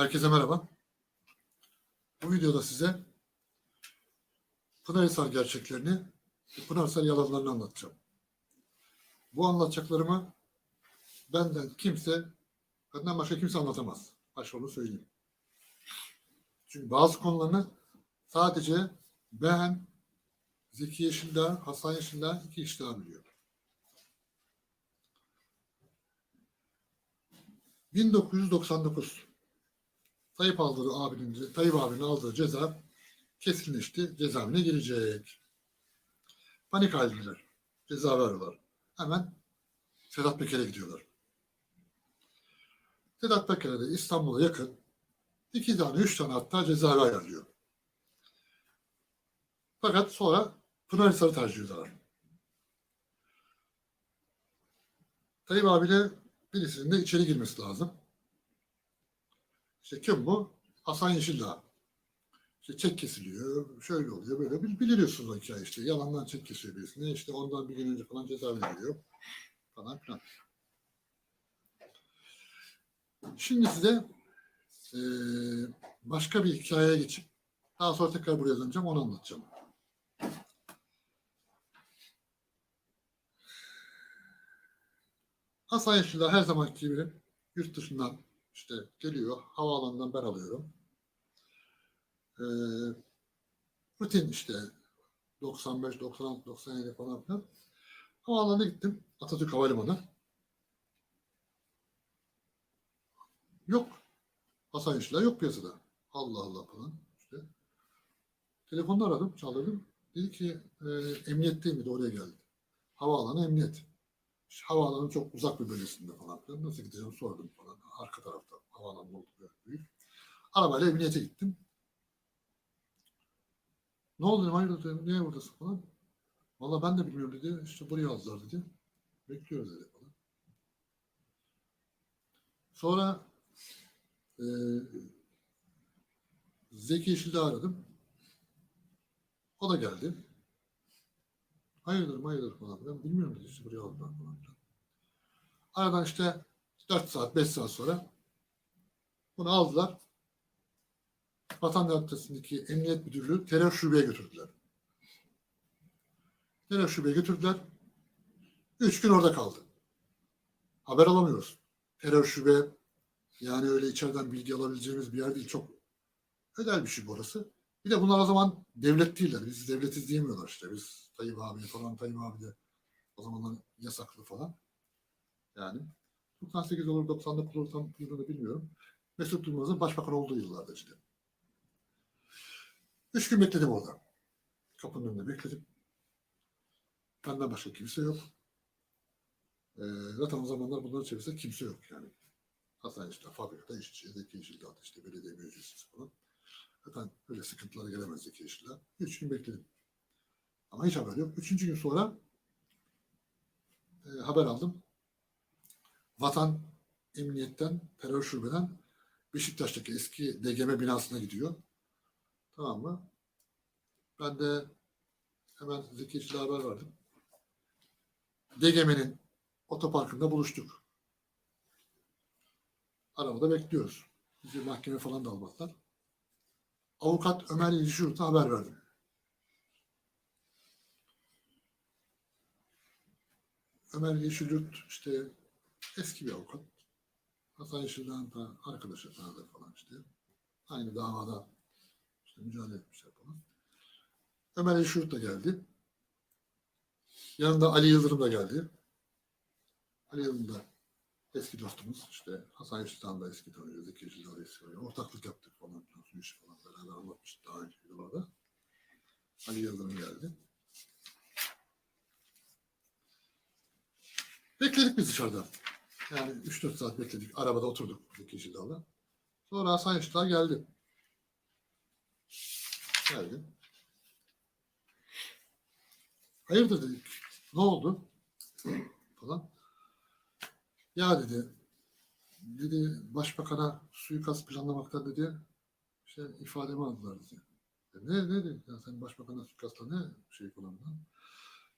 Herkese merhaba. Bu videoda size Pınarhisar gerçeklerini Pınarhisar yalanlarını anlatacağım. Bu anlatacaklarımı benden kimse, benden başka kimse anlatamaz. Başka onu söyleyeyim. Çünkü bazı konularını sadece ben, Zeki Yeşildağ, Hasan Yeşildağ iki kişi daha biliyor. 1999 Tayyip aldığı abinin, Tayyip abinin aldığı ceza kesinleşti. Cezaevine girecek. Panik halindeler. Ceza veriyorlar. Hemen Sedat Peker'e gidiyorlar. Sedat Peker'e de İstanbul'a yakın iki tane, üç tane hatta cezaevi ayarlıyor. Fakat sonra Pınarhisar'ı tercih ediyorlar. Tayyip abiyle birisinin de içeri girmesi lazım. İşte kim bu? Hasan Yeşildağ. İşte çek kesiliyor, şöyle oluyor, böyle. Bil- Biliyorsunuz o hikaye işte. Yalandan çek kesiyor birisine. İşte ondan bir gün önce falan cezaevine giriyor. Falan filan. Şimdi size eee, başka bir hikayeye geçip daha sonra tekrar buraya döneceğim, onu anlatacağım. Hasan Yeşildağ her zamanki gibi yurt dışından işte geliyor. Havaalanından ben alıyorum. Ee, rutin işte 95, 96, 97 falan filan. Havaalanına gittim. Atatürk Havalimanı. Yok. Hasan Yeşiller yok piyasada. Allah Allah falan. İşte. Telefonla aradım, çaldırdım. Dedi ki e, emniyetteyim dedi oraya geldi. Havaalanı emniyet. İşte çok uzak bir bölgesinde falan filan. Nasıl gideceğimi sordum falan. Arka tarafta havaalanı oldu böyle büyük. Arabayla emniyete gittim. Ne oldu dedim, hayırdır dedim, niye buradasın falan. Valla ben de bilmiyorum dedi. İşte buraya aldılar dedi. Bekliyoruz dedi falan. Sonra e, Zeki Yeşil'de aradım. O da geldi. Hayırdır hayırdır falan filan. Bilmiyorum dedi işte buraya aldılar falan filan. Aradan işte 4 saat 5 saat sonra bunu aldılar. Vatan Caddesi'ndeki Emniyet Müdürlüğü terör şubeye götürdüler. Terör şubeye götürdüler. Üç gün orada kaldı. Haber alamıyoruz. Terör şube yani öyle içeriden bilgi alabileceğimiz bir yer değil. Çok özel bir şey burası. Bir de bunlar o zaman devlet değiller. Biz devletiz diyemiyorlar işte. Biz Tayyip abi falan Tayyip abi de o zamanlar yasaklı falan. Yani 98 olur 99 olur tam yılını bilmiyorum. Mesut Yılmaz'ın başbakan olduğu yıllarda işte. Üç gün bekledim orada. Kapının önünde bekledim. Benden başka kimse yok. Ee, zaten o zamanlar bunların çevresinde kimse yok yani. Hasan işte fabrikada işçi, Zeki Yeşil'de işte belediye meclisi falan. Zaten öyle sıkıntılara gelemez Zeki Yeşil'de. Üç gün bekledim. Ama hiç haber yok. Üçüncü gün sonra e, haber aldım. Vatan Emniyet'ten, terör şubeden Beşiktaş'taki eski DGM binasına gidiyor. Tamam mı? Ben de hemen Zeki Yeşil'e haber verdim. DGM'nin otoparkında buluştuk. Arabada bekliyoruz. Bizi mahkeme falan da almadılar. Avukat Ömer Yeşilurt'a haber verdim. Ömer Yeşilyurt işte eski bir avukat. Hasan Yeşil'den da arkadaşı tanıdığı falan işte. Aynı davada işte mücadele etmişler falan. Ömer Yeşilyurt da geldi. Yanında Ali Yıldırım da geldi. Ali Yıldırım da eski dostumuz. İşte Hasan Yeşil'den da eski tanıyor. Zeki Yeşil'den de eski tanıyor. Ortaklık yaptık falan. işi falan beraber anlatmıştık daha önce videolarda. Ali Yıldırım geldi. Bekledik biz dışarıda. Yani 3-4 saat bekledik. Arabada oturduk Zeki Yeşil'den. Sonra Hasan Yeşil'den geldi. Geldi. Hayırdır dedik. Ne oldu? Falan. Ya dedi. Dedi başbakana suikast planlamakta dedi. İşte ifademi aldılar dedi. E ne ne dedi? Ya sen başbakana suikastla ne şey kullandın?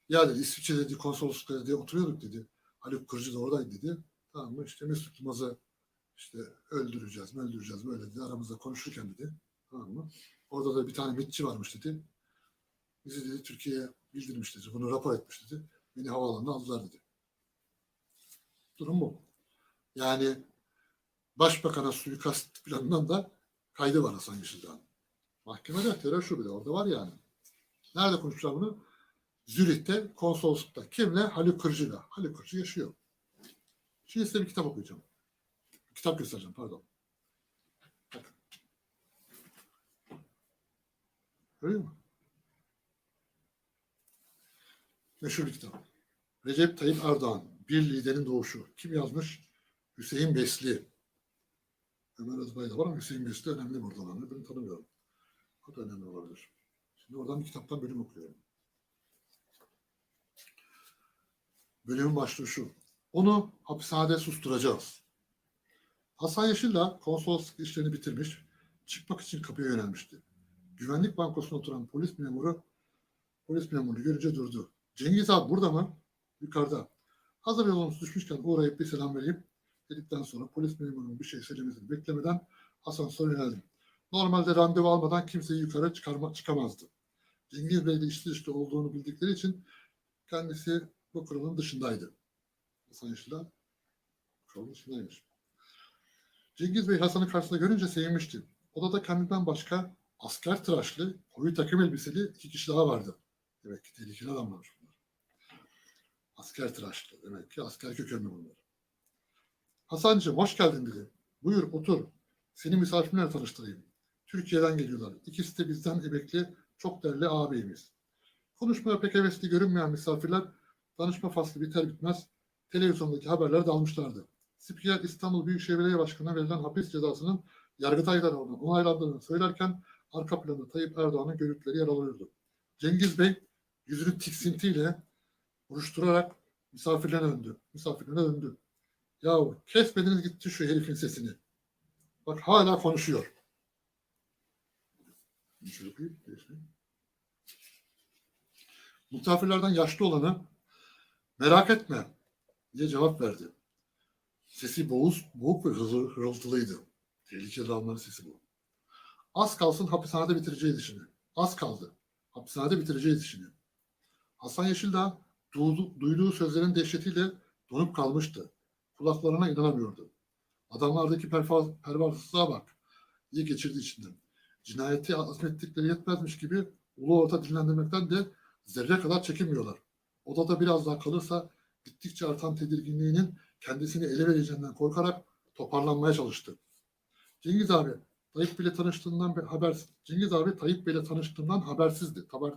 Ya dedi İsviçre dedi konsoloslukta dedi oturuyorduk dedi. Haluk Kırcı da oradaydı dedi. Tamam mı? İşte Mesut Yılmaz'ı işte öldüreceğiz, öldüreceğiz böyle dedi. Aramızda konuşurken dedi. Tamam mı? Orada da bir tane MİTçi varmış dedi. Bizi dedi Türkiye'ye bildirmiş dedi. Bunu rapor etmiş dedi. Beni havaalanına aldılar dedi. Durum bu. Yani Başbakan'a suikast planından da kaydı var Hasan Yeşildağ'ın. Mahkemede terör şubede orada var yani. Nerede konuşmuşlar bunu? Zürih'te konsoloslukta. Kimle? Haluk Kırcı'yla. Haluk Kırcı yaşıyor. Şimdi size bir kitap okuyacağım. Kitap göstereceğim pardon. Bakın. Görüyor musun? Meşhur bir kitap. Recep Tayyip Erdoğan. Bir liderin doğuşu. Kim yazmış? Hüseyin Besli. Ömer Özbay da var ama Hüseyin Besli önemli burada olanlar. Ben tanımıyorum. O da önemli olabilir. Şimdi oradan bir kitaptan bölüm okuyorum. Bölümün başlığı şu. Onu hapishanede susturacağız. Hasan Yeşil'le konsolosluk işlerini bitirmiş, çıkmak için kapıya yönelmişti. Güvenlik bankosuna oturan polis memuru polis memuru görünce durdu. Cengiz abi burada mı? Yukarıda. Hazır yolumuz düşmüşken uğrayıp bir selam vereyim dedikten sonra polis memurunun bir şey söylemesini beklemeden asansöre yöneldim. Normalde randevu almadan kimseyi yukarı çıkarma, çıkamazdı. Cengiz Bey de içli dışlı olduğunu bildikleri için kendisi bu kuralın dışındaydı. Hasan Yeşil'den kuralın dışındaymış. Cengiz Bey Hasan'ı karşısında görünce sevinmişti. Odada kendinden başka asker tıraşlı, koyu takım elbiseli iki kişi daha vardı. Demek ki tehlikeli adamlarmış bunlar. Asker tıraşlı. Demek ki asker kökenli bunlar. Hasancığım hoş geldin dedi. Buyur otur. Seni misafirlerle tanıştırayım. Türkiye'den geliyorlar. İkisi de bizden emekli, çok değerli ağabeyimiz. Konuşmaya pek hevesli görünmeyen misafirler tanışma faslı biter bitmez televizyondaki haberleri de almışlardı. Spiker İstanbul Büyükşehir Belediye Başkanı'na verilen hapis cezasının Yargıtay tarafından onaylandığını söylerken arka planda Tayyip Erdoğan'ın görüntüleri yer alıyordu. Cengiz Bey yüzünü tiksintiyle buruşturarak misafirlerine döndü. Misafirlerine döndü. Yahu kesmediniz gitti şu herifin sesini. Bak hala konuşuyor. Değiştireyim. Misafirlerden yaşlı olanı merak etme diye cevap verdi. Sesi boğuz, boğuk ve hızır, hırıltılıydı. Tehlikeli adamların sesi bu. Az kalsın hapishanede bitireceğiz işini. Az kaldı. Hapishanede bitireceğiz işini. Hasan Yeşildağ duydu, duyduğu sözlerin dehşetiyle donup kalmıştı. Kulaklarına inanamıyordu. Adamlardaki pervasızlığa bak. İyi geçirdi içinden. Cinayeti azmettikleri yetmezmiş gibi ulu orta dinlendirmekten de zerre kadar çekinmiyorlar. Odada biraz daha kalırsa gittikçe artan tedirginliğinin kendisini ele vereceğinden korkarak toparlanmaya çalıştı. Cengiz abi Tayyip Bey'le tanıştığından haber Cengiz abi Tayyip Bey'le tanıştığından habersizdi. Tabar,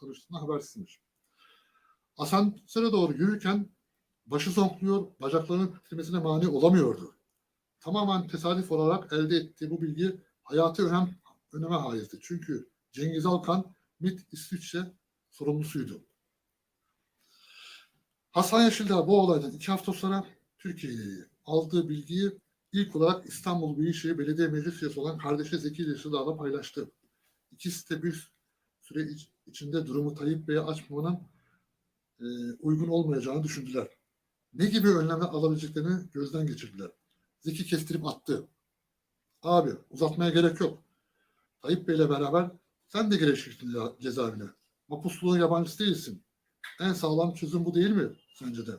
tanıştığından habersizmiş. Asansöre doğru yürürken başı zonkluyor, bacaklarının titremesine mani olamıyordu. Tamamen tesadüf olarak elde ettiği bu bilgi hayati önem öneme haizdi. Çünkü Cengiz Alkan MİT İsviçre sorumlusuydu. Hasan Yeşildağ bu olaydan iki hafta sonra Türkiye'ye aldığı bilgiyi ilk olarak İstanbul Büyükşehir Belediye Meclis üyesi olan kardeşi Zeki Yeşildağ'la paylaştı. İkisi de bir süre iç- içinde durumu Tayyip Bey'e açmamanın e, uygun olmayacağını düşündüler. Ne gibi önlemler alabileceklerini gözden geçirdiler. Zeki kestirip attı. Abi uzatmaya gerek yok. Tayyip Bey'le beraber sen de gireceksin ce- cezaevine. Mapusluğun yabancısı değilsin. En sağlam çözüm bu değil mi sence de?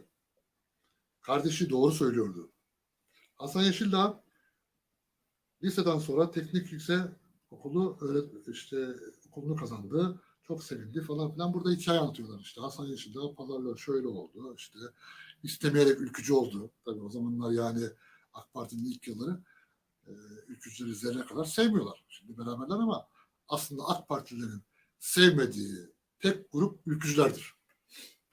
Kardeşi doğru söylüyordu. Hasan Yeşildağ liseden sonra teknik yüksek okulu öğret işte okulunu kazandı. Çok sevindi falan filan. Burada hikaye anlatıyorlar işte. Hasan Yeşildağ pazarlar şöyle oldu. işte istemeyerek ülkücü oldu. Tabii o zamanlar yani AK Parti'nin ilk yılları e, ülkücüleri zerre kadar sevmiyorlar. Şimdi beraberler ama aslında AK Partililerin sevmediği tek grup ülkücülerdir.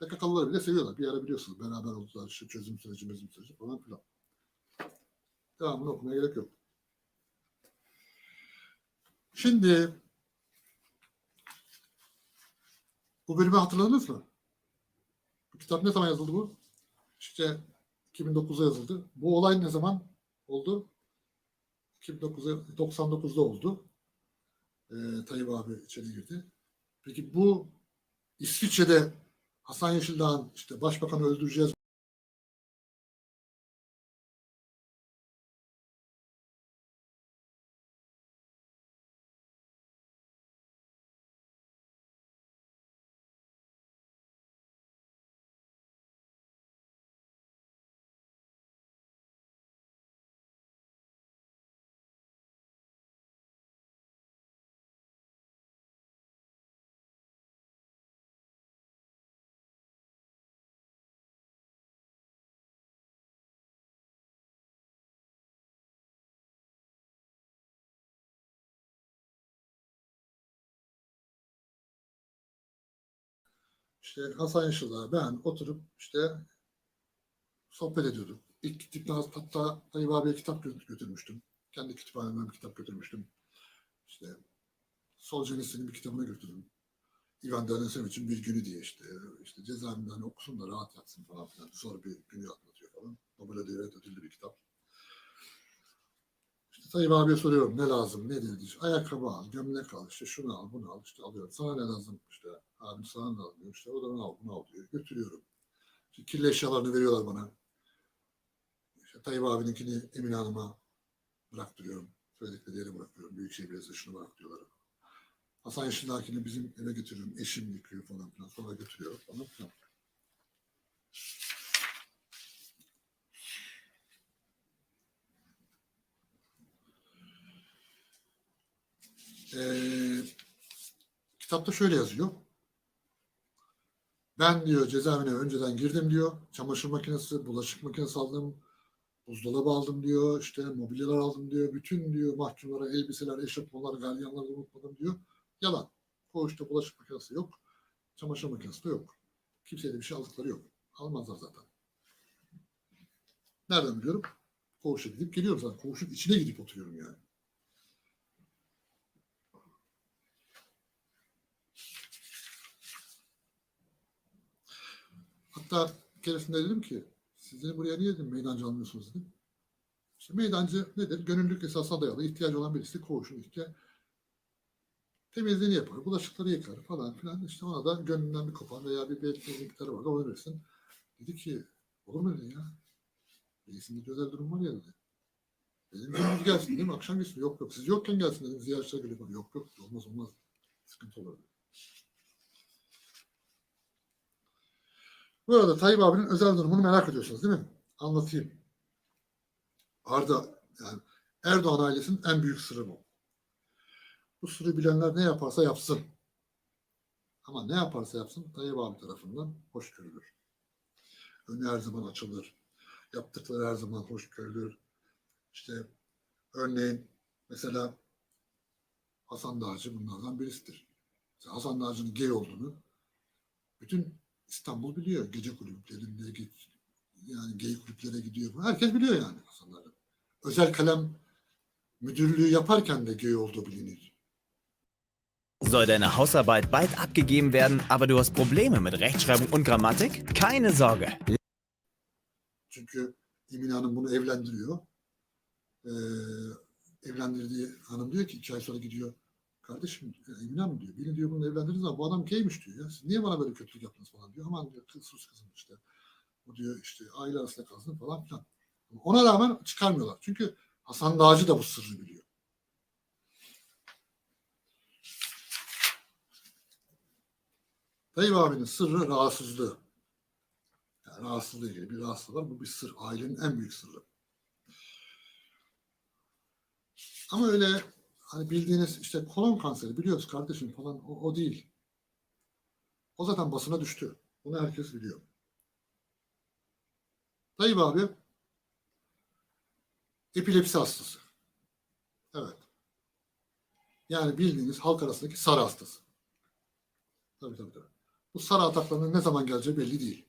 PKK'lıları bile seviyorlar. Bir ara biliyorsunuz beraber oldular. işte çözüm süreci, çözüm süreci falan filan. Devamını okumaya gerek yok. Şimdi bu bölümü hatırladınız mı? Bu kitap ne zaman yazıldı bu? İşte 2009'da yazıldı. Bu olay ne zaman oldu? 2009'da 99'da oldu. Ee, Tayyip abi içeri girdi. Peki bu İsviçre'de Hasan Yeşildağ'ın işte başbakanı öldüreceğiz işte Hasan Yaşar'la ben oturup işte sohbet ediyorduk. İlk gittiğimde hatta Tayyip abiye kitap gö- götürmüştüm. Kendi kütüphanemden bir kitap götürmüştüm. İşte Solzhenitsyn'in bir kitabını götürdüm. Ivan Denisovic'in bir günü diye işte. işte cezaevinden okusun da rahat yatsın falan filan. Zor bir günü anlatıyor falan. Nobel Edebiyat Ödüllü bir kitap. Tayyip abiye soruyorum ne lazım ne. İşte ayakkabı al, gömlek al, işte şunu al, bunu al. işte alıyorum. Sana ne lazım? İşte abim sana ne lazım? İşte o da bunu al, bunu al diyor. Götürüyorum. İşte kirli eşyalarını veriyorlar bana. İşte Tayyip abininkini Emine Hanım'a bıraktırıyorum. Söyledikleri yere bırakıyorum. Büyükşehir Belediyesi şunu bırak diyorlar. Hasan Yeşilakini bizim eve götürüyorum. Eşim yıkıyor falan filan. Sonra götürüyorum falan filan. Ee, kitapta şöyle yazıyor. Ben diyor cezaevine önceden girdim diyor. Çamaşır makinesi, bulaşık makinesi aldım. Buzdolabı aldım diyor. işte mobilyalar aldım diyor. Bütün diyor mahkumlara elbiseler, eşofmanlar, galyanları da unutmadım diyor. Yalan. Koğuşta bulaşık makinesi yok. Çamaşır makinesi de yok. Kimseye de bir şey aldıkları yok. Almazlar zaten. Nereden biliyorum? Koğuşa gidip geliyorum zaten. Koğuşun içine gidip oturuyorum yani. Hatta bir keresinde dedim ki siz buraya niye dedim meydancı almıyorsunuz dedim. İşte meydancı nedir? Gönüllülük esasına dayalı ihtiyacı olan birisi koğuşun işte temizliğini yapar, bulaşıkları yıkar falan filan. İşte ona da gönlünden bir kopan veya bir belki miktarı var da verirsin. Dedi ki olur mu dedi ya? Reisinde bir özel durum var ya dedi. Dedim gelsin değil? Akşam gelsin. Yok yok. Siz yokken gelsin dedim. Ziyaretçiler gelip yok yok. Olmaz olmaz. Sıkıntı olur. Bu arada Tayyip abinin özel durumunu merak ediyorsunuz değil mi? Anlatayım. Arda yani Erdoğan ailesinin en büyük sırrı bu. Bu sırrı bilenler ne yaparsa yapsın. Ama ne yaparsa yapsın Tayyip abi tarafından hoş görülür. Önü her zaman açılır. Yaptıkları her zaman hoş görülür. İşte örneğin mesela Hasan Dağcı bunlardan birisidir. Mesela Hasan Dağcı'nın gay olduğunu bütün İstanbul biliyor. Gece kulüplerinde git, yani gay kulüplere gidiyor. Herkes biliyor yani Hasan Dağcı. Özel kalem müdürlüğü yaparken de gay olduğu bilinir. Soll deine Hausarbeit bald abgegeben werden, aber du hast Probleme mit Rechtschreibung und Grammatik? Keine Sorge. Çünkü Emine Hanım bunu evlendiriyor. Ee, evlendirdiği hanım diyor ki iki ay sonra gidiyor. Kardeşim e, Emine Hanım diyor. Beni diyor bunu evlendirdiniz ama bu adam gaymiş diyor. Ya. Siz niye bana böyle kötülük yaptınız falan diyor. Aman diyor kız sus kızım işte. Bu diyor işte aile arasında kalsın falan filan. Ona rağmen çıkarmıyorlar. Çünkü Hasan Dağcı da bu sırrı biliyor. Tayyip abinin sırrı rahatsızlığı. Yani rahatsızlığı ilgili bir rahatsızlığı var. Bu bir sır. Ailenin en büyük sırrı. Ama öyle hani bildiğiniz işte kolon kanseri biliyoruz kardeşim falan o, o değil. O zaten basına düştü. Bunu herkes biliyor. Tayyip abi epilepsi hastası. Evet. Yani bildiğiniz halk arasındaki sarı hastası. Tabii tabii tabii. Bu sarı ataklarının ne zaman geleceği belli değil.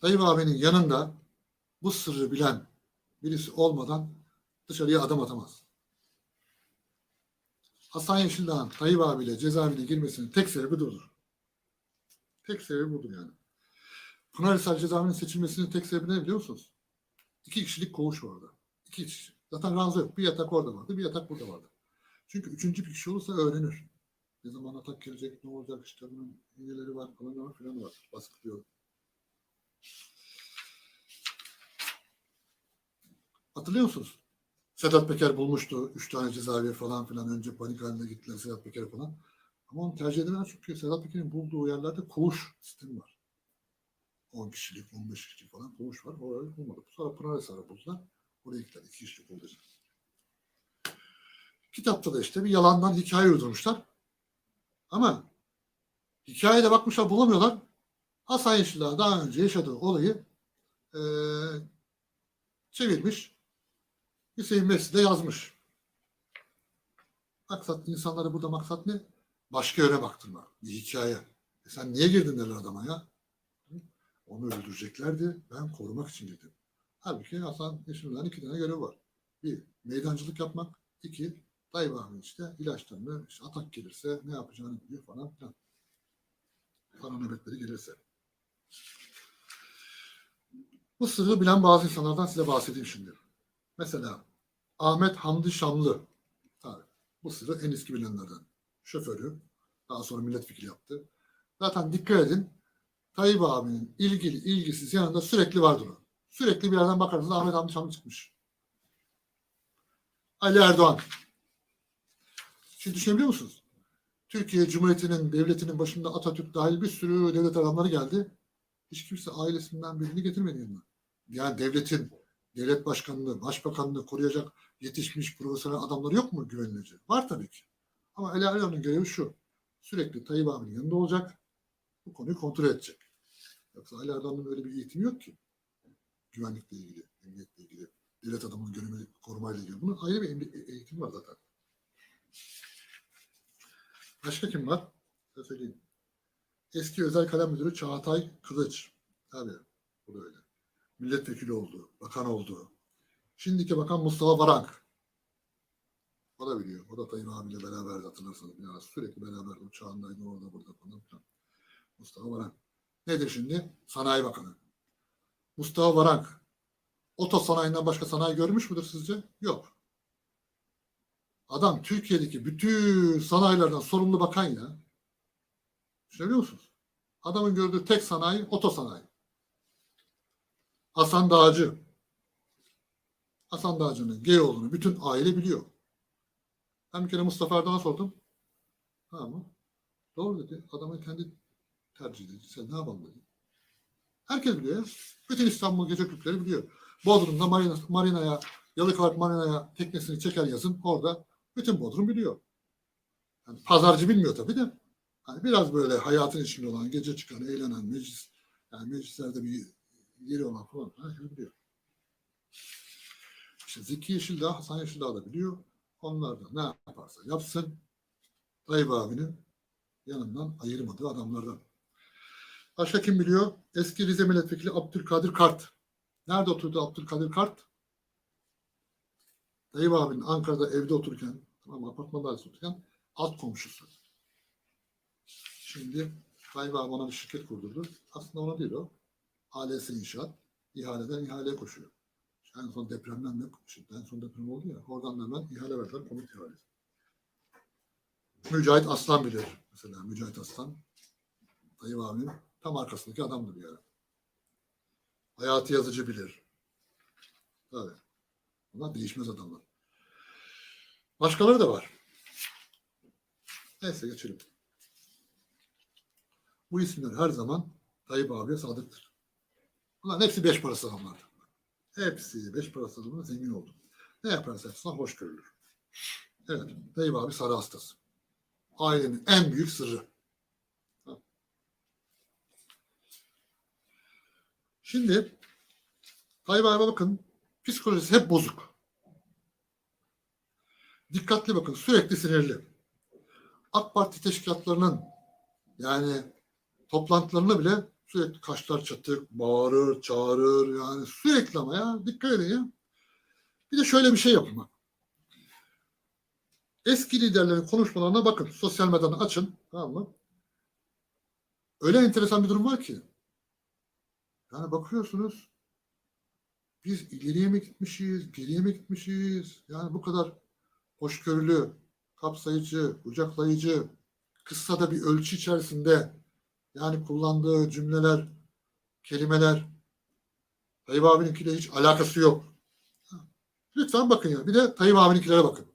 Tayyip abinin yanında bu sırrı bilen birisi olmadan dışarıya adım atamaz. Hasan Yeşildağ'ın Tayyip abiyle cezaevine girmesinin tek sebebi budur. Tek sebebi budur yani. Pınarhisar cezaevinin seçilmesinin tek sebebi ne biliyor musunuz? İki kişilik koğuş vardı. İki kişi. Zaten ranza yok. Bir yatak orada vardı, bir yatak burada vardı. Çünkü üçüncü bir kişi olursa öğrenir. Ne zaman atak gelecek, ne olacak, işte bunun iğneleri var falan filan var. Baskılıyor. Hatırlıyor musunuz? Sedat Peker bulmuştu. Üç tane cezaevi falan filan. Önce panik halinde gittiler Sedat Peker'e falan. Ama onu tercih edemez çünkü Sedat Peker'in bulduğu yerlerde koğuş sistemi var. 10 kişilik, 15 kişilik falan koğuş var. Orayı bulmadı. Sonra Pınarhisar'ı buldular. Oraya gittiler. 2 kişilik oldu. Kitapta da işte bir yalandan hikaye uydurmuşlar. Ama hikayede bakmışlar bulamıyorlar. Hasan Yeşildağ daha önce yaşadığı olayı eee, çevirmiş. Hüseyin Messi de yazmış. Maksat insanlara burada maksat ne? Başka yöne baktırma. Bir hikaye. E sen niye girdin derler adama ya? Onu öldüreceklerdi. Ben korumak için girdim. Halbuki Hasan Yeşil'den iki tane görev var. Bir, meydancılık yapmak. iki Tayyip abi işte ilaçlarını, işte atak gelirse ne yapacağını biliyor falan filan. Falan nöbetleri gelirse. Bu sırrı bilen bazı insanlardan size bahsedeyim şimdi. Mesela Ahmet Hamdi Şamlı. Tabii, sırrı en eski bilenlerden. Şoförü. Daha sonra milletvekili yaptı. Zaten dikkat edin. Tayyip abinin ilgili ilgisiz yanında sürekli vardır o. Sürekli bir yerden bakarsanız Ahmet Hamdi Şamlı çıkmış. Ali Erdoğan. Şimdi düşünebiliyor musunuz? Türkiye Cumhuriyeti'nin, devletinin başında Atatürk dahil bir sürü devlet adamları geldi. Hiç kimse ailesinden birini getirmedi yanına. Yani devletin, devlet başkanlığı, başbakanlığı koruyacak yetişmiş profesyonel adamları yok mu güvenilir? Var tabii ki. Ama Ali Erdoğan'ın görevi şu. Sürekli Tayyip abinin yanında olacak. Bu konuyu kontrol edecek. Yoksa Ali Erdoğan'ın öyle bir eğitimi yok ki. Güvenlikle ilgili, emniyetle ilgili, devlet adamının görevini korumayla ilgili. Bunun ayrı bir emni- eğitimi var zaten. Başka kim var? Size söyleyeyim. Eski özel kalem müdürü Çağatay Kılıç. Tabii. Bu da öyle. Milletvekili oldu. Bakan oldu. Şimdiki bakan Mustafa Varank. O da biliyor. O da Tayyip abiyle beraberdi hatırlarsanız. Ara sürekli beraberdi. Uçağındaydı orada burada falan filan. Mustafa Varank. Nedir şimdi? Sanayi Bakanı. Mustafa Varank. Oto sanayinden başka sanayi görmüş müdür sizce? Yok. Adam Türkiye'deki bütün sanayilerden sorumlu bakan ya. Düşünebiliyor musunuz? Adamın gördüğü tek sanayi oto sanayi. Hasan Dağcı. Hasan Dağcı'nın gay olduğunu bütün aile biliyor. Ben bir kere Mustafa Erdoğan'a sordum. Tamam mı? Doğru dedi. Adamın kendi tercihi dedi. Sen ne yapalım dedi. Herkes biliyor. Bütün İstanbul gece kulüpleri biliyor. Bodrum'da marina, marinaya, Yalıkavak marinaya teknesini çeker yazın. Orada bütün Bodrum biliyor. Yani pazarcı bilmiyor tabii de. Hani biraz böyle hayatın içinde olan, gece çıkan, eğlenen, meclis, yani meclislerde bir yeri olan falan herkes biliyor. İşte Zeki Yeşildağ, Hasan Yeşildağ da biliyor. Onlar da ne yaparsa yapsın Tayyip abinin yanından ayırmadığı adamlardan. Başka kim biliyor? Eski Rize Milletvekili Abdülkadir Kart. Nerede oturdu Abdülkadir Kart? Tayyip abinin Ankara'da evde otururken, tamam apartmanda otururken alt komşusu. Şimdi Tayyip abi ona bir şirket kurdurdu. Aslında ona değil o. ALS İnşaat. İhaleden ihaleye koşuyor. En son depremden de, şimdi en son deprem oldu ya, oradan da hemen ihale verdiler, komut ihalesi. Mücahit Aslan bilir. Mesela Mücahit Aslan, Tayyip abinin tam arkasındaki adamdır yani. Hayati Yazıcı bilir. Tabii. Bunlar değişmez adamlar. Başkaları da var. Neyse geçelim. Bu isimler her zaman Tayyip abiye sadıktır. Bunların hepsi beş parası adamlar. Hepsi beş parası adamlar zengin oldu. Ne yaparsa yapsın hoş görülür. Evet. Tayyip abi sarı hastası. Ailenin en büyük sırrı. Şimdi Tayyip abi bakın psikolojisi hep bozuk. Dikkatli bakın sürekli sinirli. AK Parti teşkilatlarının yani toplantılarına bile sürekli kaşlar çatık, bağırır, çağırır yani sürekli ama ya dikkat edin ya. Bir de şöyle bir şey yapın bak. Eski liderlerin konuşmalarına bakın. Sosyal medyadan açın. Tamam mı? Öyle enteresan bir durum var ki. Yani bakıyorsunuz biz ileriye mi gitmişiz, geriye mi gitmişiz? Yani bu kadar hoşgörülü, kapsayıcı, kucaklayıcı, kısa da bir ölçü içerisinde yani kullandığı cümleler, kelimeler Tayyip abininkiyle hiç alakası yok. Lütfen bakın ya. Bir de Tayyip abininkilere bakın.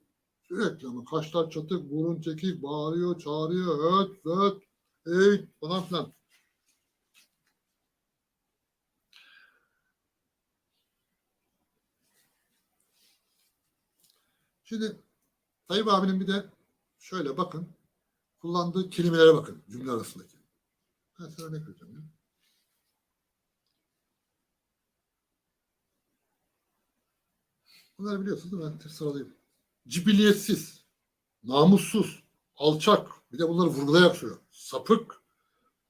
Sürekli ama kaşlar çatık, burun çekik, bağırıyor, çağırıyor, öt, öt, ey falan filan. Şimdi Tayyip abinin bir de şöyle bakın, kullandığı kelimelere bakın cümle arasındaki. Size örnek vereceğim. Ya. Bunları biliyorsunuz değil mi? Ben sıralayayım. Cibiliyetsiz, namussuz, alçak, bir de bunları vurgulayarak söylüyor. Sapık,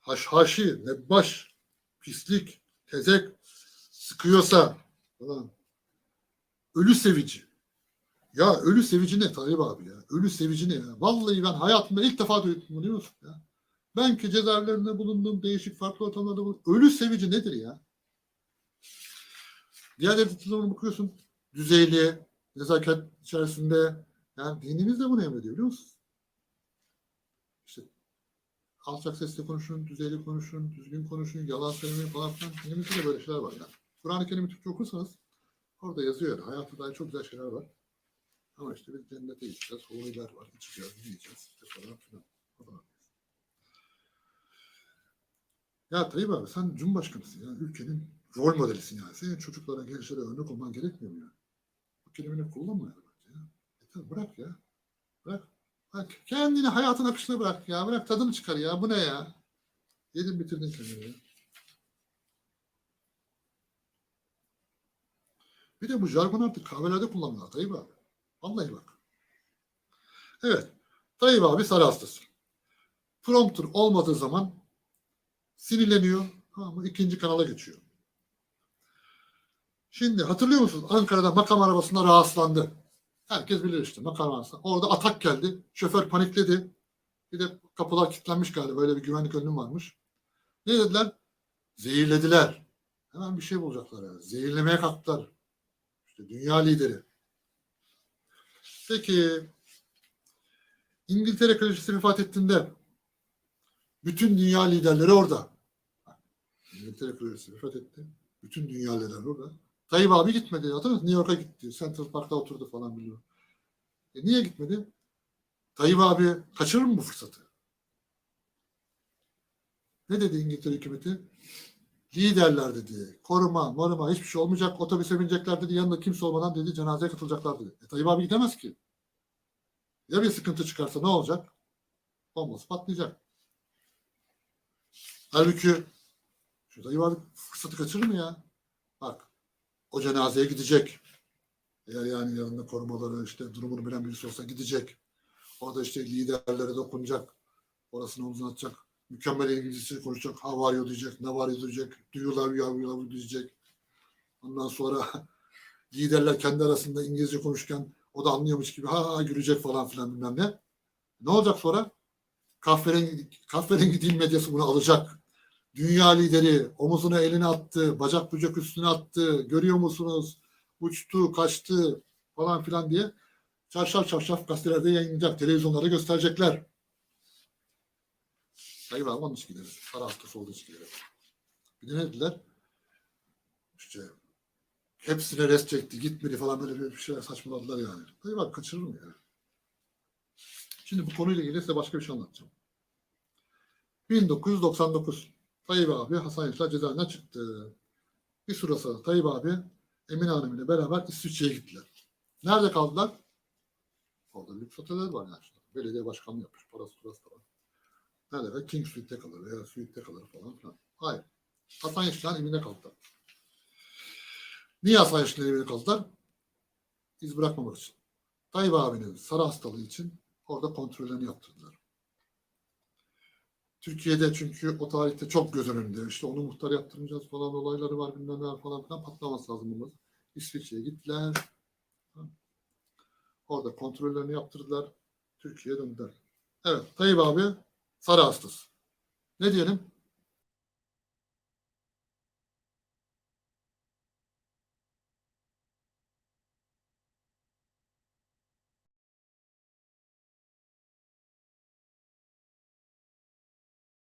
haşhaşi, nebbaş, pislik, tezek sıkıyorsa falan. Ölü sevici. Ya ölü sevici ne Tayyip abi ya? Ölü sevici ne ya? Vallahi ben hayatımda ilk defa duydum bunu biliyor musun ya? Ben ki cezaevlerinde bulundum, değişik farklı ortamlarda bulundum. Ölü sevici nedir ya? Diğer devletlerine bakıyorsun. Düzeyli, nezaket içerisinde. Yani dinimiz de bunu emrediyor biliyor musun? İşte alçak sesle konuşun, düzeyli konuşun, düzgün konuşun, yalan söylemeyin falan filan. Dinimizde de böyle şeyler var yani. Kur'an-ı Kerim'i Türkçe okursanız orada yazıyor yani. Hayatı dair çok güzel şeyler var. Ama işte biz cennete gideceğiz, huriler var, içeceğiz, yiyeceğiz, işte falan filan. O var. Ya Tayyip abi sen Cumhurbaşkanısın ya. Ülkenin rol modelisin yani. Senin çocuklara, gençlere örnek olman gerekmiyor mu ya? Bu kelimeyi kullanma ya. Yeter bırak ya. Bırak. Bak kendini hayatın akışına bırak ya. Bırak tadını çıkar ya. Bu ne ya? Yedin bitirdin kendini ya. Bir de bu jargon artık kahvelerde kullanılıyor Tayyip abi. Vallahi bak. Evet. Tayyip abi sarı hastası. Prompter olmadığı zaman sinirleniyor. Mı? İkinci kanala geçiyor. Şimdi hatırlıyor musunuz? Ankara'da makam arabasında rahatsızlandı. Herkes bilir işte makam arabasında. Orada atak geldi. Şoför panikledi. Bir de kapılar kilitlenmiş galiba. Böyle bir güvenlik önlem varmış. Ne dediler? Zehirlediler. Hemen bir şey bulacaklar yani. Zehirlemeye kalktılar. İşte dünya lideri. Peki İngiltere kraliçesi vefat ettiğinde bütün dünya liderleri orada. İngiltere kraliçesi vefat etti. Bütün dünya liderleri orada. Tayyip abi gitmedi. Hatırlıyor musun? New York'a gitti. Central Park'ta oturdu falan biliyor. E niye gitmedi? Tayyip abi kaçırır mı bu fırsatı? Ne dedi İngiltere hükümeti? Liderler dedi. Koruma, moruma hiçbir şey olmayacak. Otobüse binecekler dedi. Yanında kimse olmadan dedi cenazeye katılacaklar dedi. E, Tayyip abi gidemez ki. Ya bir sıkıntı çıkarsa ne olacak? Bombası patlayacak. Halbuki şu Tayyip abi fırsatı kaçırır mı ya? Bak o cenazeye gidecek. Eğer yani yanında korumaları işte durumunu bilen birisi olsa gidecek. Orada işte liderlere dokunacak. Orasını omzuna atacak. Mükemmel İngilizce konuşacak. How are you diyecek. Ne var you diyecek. Do you love you, you diyecek. Ondan sonra liderler kendi arasında İngilizce konuşurken o da anlıyormuş gibi ha ha gülecek falan filan bilmem ne. Ne olacak sonra? Kahverengi, kahverengi dil medyası bunu alacak. Dünya lideri omuzunu eline attı, bacak bucak üstüne attı, görüyor musunuz? Uçtu, kaçtı falan filan diye çarşaf çarşaf gazetelerde yayınlayacak, televizyonlarda gösterecekler. Onun için gideriz. Para hastası olduğu için gideriz. Bir de ne dediler? İşte hepsine rest çekti, gitmedi falan böyle bir şeyler saçmaladılar yani. Hayır bak kaçırır mı ya? Şimdi bu konuyla ilgili size başka bir şey anlatacağım. 1999 Tayyip abi Hasan Yaşar cezaevinden çıktı. Bir süre sonra Tayyip abi Emine Hanım ile beraber İsviçre'ye gittiler. Nerede kaldılar? Orada lüks oteller var yani. Belediye başkanlığı yapmış. Parası parası da var. Nerede? King Suite'de kalır veya Suite'de kalır falan filan. Hayır. Hasan Yaşar'ın evinde kaldılar. Niye Hasan Yaşar'ın evinde kaldılar? İz bırakmamak için. Tayyip abinin sarı hastalığı için orada kontrollerini yaptırdılar. Türkiye'de çünkü o tarihte çok göz önünde. İşte onu muhtar yaptırmayacağız falan olayları var bilmem ne var falan filan patlaması lazım bunlar. İsviçre'ye gittiler. Orada kontrollerini yaptırdılar. Türkiye'ye döndüler. Evet Tayyip abi sarı hastası. Ne diyelim?